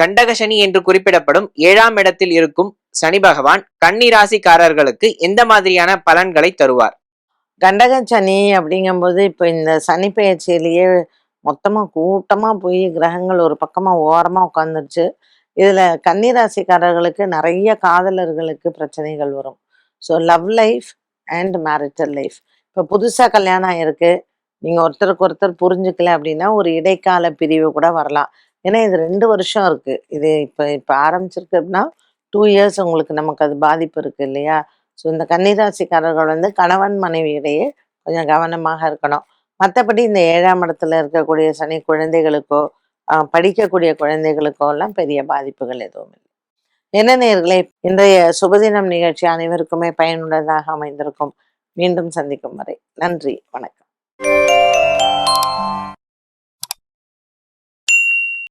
கண்டக சனி என்று குறிப்பிடப்படும் ஏழாம் இடத்தில் இருக்கும் சனி பகவான் கன்னிராசிக்காரர்களுக்கு எந்த மாதிரியான பலன்களை தருவார்? கண்டக சனி அப்படிங்கும்போது இப்போ இந்த சனி பெயர்ச்சியிலேயே மொத்தமாக கூட்டமாக போய் கிரகங்கள் ஒரு பக்கமாக ஓரமாக உட்காந்துருச்சு இதில் கன்னிராசிக்காரர்களுக்கு நிறைய காதலர்களுக்கு பிரச்சனைகள் வரும். So love life and marital life இப்போ புதுசாக கல்யாணம் ஆகிருக்கு நீங்கள் ஒருத்தருக்கு ஒருத்தர் புரிஞ்சுக்கல அப்படின்னா ஒரு இடைக்கால பிரிவு கூட வரலாம். ஏன்னா இது ரெண்டு வருஷம் இருக்கு. இது இப்போ இப்போ ஆரம்பிச்சிருக்கு அப்படின்னா டூ இயர்ஸ் உங்களுக்கு நமக்கு அது பாதிப்பு இருக்கு இல்லையா? ஸோ இந்த கன்னிராசிக்காரர்கள் வந்து கணவன் மனைவியிடையே கொஞ்சம் கவனமாக இருக்கணும். மற்றபடி இந்த ஏழாம் இடத்துல இருக்கக்கூடிய சனி குழந்தைகளுக்கோ படிக்கக்கூடிய குழந்தைகளுக்கோ எல்லாம் பெரிய பாதிப்புகள் எதுவும் இல்லை. என்ன நேர்களே இன்றைய சுபதினம் நிகழ்ச்சி அனைவருக்குமே பயனுள்ளதாக அமைந்திருக்கும். மீண்டும் சந்திக்கும் வரை நன்றி வணக்கம்.